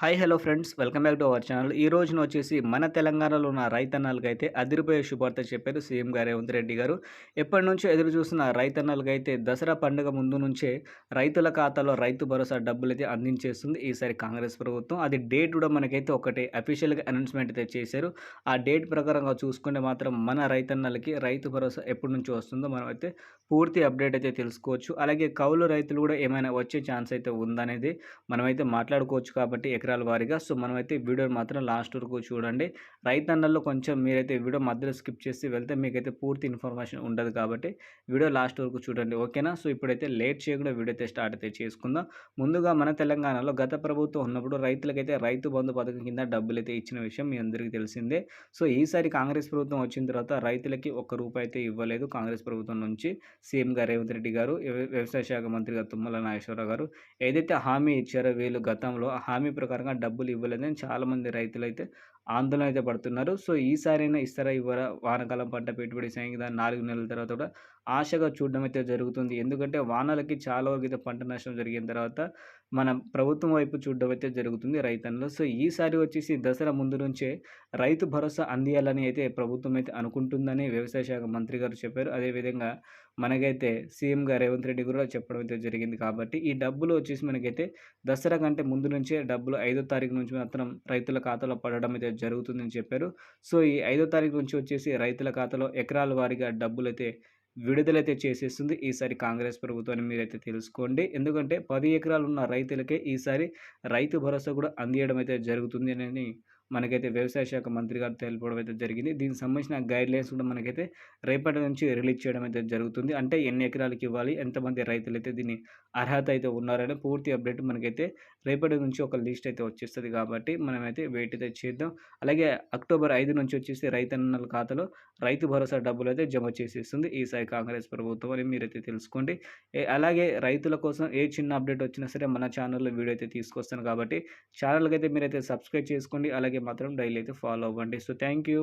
Hi hello friends welcome back to our channel ఈ రోజున వచ్చేసి మన తెలంగాణలో ఉన్న రైతన్నలకైతే అదిరిపోయే శుభార్త చెప్పారు సీఎం గారు రేవంత్ రెడ్డి గారు. ఎప్పటి నుంచో ఎదురు చూస్తున్న రైతన్నలకైతే దసరా పండుగ ముందు నుంచే రైతుల ఖాతాలో రైతు భరోసా డబ్బులు అయితే అందించేస్తుంది ఈసారి కాంగ్రెస్ ప్రభుత్వం. అది డేట్ కూడా మనకైతే ఒకటే అఫీషియల్గా అనౌన్స్మెంట్ అయితే చేశారు. ఆ డేట్ ప్రకారంగా చూసుకుంటే మాత్రం మన రైతన్నలకి రైతు భరోసా ఎప్పటి నుంచి వస్తుందో మనం అయితే పూర్తి అప్డేట్ అయితే తెలుసుకోవచ్చు. అలాగే కౌలు రైతులు కూడా ఏమైనా వచ్చే ఛాన్స్ అయితే ఉందనేది మనమైతే మాట్లాడుకోవచ్చు కాబట్టి ఎకరాల వారీగా. సో మనమైతే వీడియోని మాత్రం లాస్ట్ వరకు చూడండి. రైతన్నల్లో కొంచెం మీరైతే వీడియో మధ్యలో స్కిప్ చేసి వెళ్తే మీకైతే పూర్తి ఇన్ఫర్మేషన్ ఉండదు కాబట్టి వీడియో లాస్ట్ వరకు చూడండి. ఓకేనా? సో ఇప్పుడైతే లేట్ చేయకుండా వీడియో అయితే స్టార్ట్ అయితే చేసుకుందాం. ముందుగా మన తెలంగాణలో గత ప్రభుత్వం ఉన్నప్పుడు రైతులకైతే రైతు బంధు పథకం కింద డబ్బులు అయితే ఇచ్చిన విషయం మీ అందరికీ తెలిసిందే. సో ఈసారి కాంగ్రెస్ ప్రభుత్వం వచ్చిన తర్వాత రైతులకి ఒక్క రూపాయి అయితే ఇవ్వలేదు కాంగ్రెస్ ప్రభుత్వం నుంచి. సీఎం రేవంత్ రెడ్డి గారు వ్యవసాయ శాఖ మంత్రి గారు తుమ్మల నాగేశ్వరరావు గారు ఏదైతే హామీ ఇచ్చారో వీళ్ళు గతంలో హామీ ప్రకారం పరంగా డబ్బులు ఇవ్వలేదని చాలామంది రైతులు అయితే ఆందోళన అయితే పడుతున్నారు. సో ఈసారైనా ఇస్తారా ఇవ్వరా? వానాకాలం పంట పెట్టుబడి సాయంగా దాని నాలుగు నెలల తర్వాత కూడా ఆశగా చూడడం అయితే జరుగుతుంది. ఎందుకంటే వానలకి చాలా వరకు అయితే పంట నష్టం జరిగిన తర్వాత మన ప్రభుత్వం వైపు చూడడం అయితే జరుగుతుంది రైతన్నలు. సో ఈసారి వచ్చేసి దసరా ముందు నుంచే రైతు భరోసా అందియాలని అయితే ప్రభుత్వం అయితే అనుకుంటుందని వ్యవసాయ శాఖ మంత్రి గారు చెప్పారు. అదేవిధంగా మనకైతే సీఎం గారు రేవంత్ రెడ్డి కూడా చెప్పడం అయితే జరిగింది కాబట్టి ఈ డబ్బులు వచ్చేసి మనకైతే దసరా కంటే ముందు నుంచే డబ్బులు ఐదో తారీఖు నుంచి మాత్రం రైతుల ఖాతాలో పడడం అయితే జరుగుతుందని చెప్పారు. సో ఈ ఐదో తారీఖు నుంచి వచ్చేసి రైతుల ఖాతాలో ఎకరాల వారీగా డబ్బులైతే విడుదలైతే చేసేస్తుంది. ఈసారి కాంగ్రెస్ ప్రభుత్వాన్ని మీరైతే తెలుసుకోండి. ఎందుకంటే పది ఎకరాలు ఉన్న రైతులకే ఈసారి రైతు భరోసా కూడా అందియడం అయితే జరుగుతుంది అని మనకైతే వ్యవసాయ శాఖ మంత్రి గారు తెలపడం అయితే జరిగింది. దీనికి సంబంధించిన గైడ్ లైన్స్ కూడా మనకైతే రేపటి నుంచి రిలీజ్ చేయడం అయితే జరుగుతుంది. అంటే ఎన్ని ఎకరాలకి ఇవ్వాలి? ఎంతమంది రైతులు అయితే దీన్ని అర్హత అయితే ఉన్నారని పూర్తి అప్డేట్ మనకైతే రేపటి నుంచి ఒక లిస్ట్ అయితే వచ్చేస్తుంది కాబట్టి మనమైతే వెయిట్ అయితే చేద్దాం. అలాగే అక్టోబర్ ఐదు నుంచి వచ్చేసి రైతన్నల ఖాతాలో రైతు భరోసా డబ్బులు అయితే జమ చేసేస్తుంది. ఈసారి కాంగ్రెస్ ప్రభుత్వం అని మీరైతే తెలుసుకోండి. అలాగే రైతుల కోసం ఏ చిన్న అప్డేట్ వచ్చినా సరే మన ఛానల్లో వీడియో అయితే తీసుకొస్తాను కాబట్టి ఛానల్కి అయితే మీరైతే సబ్స్క్రైబ్ చేసుకోండి. అలాగే అలాగే మాత్రం డైలీ అయితే ఫాలో అవ్వండి. So thank you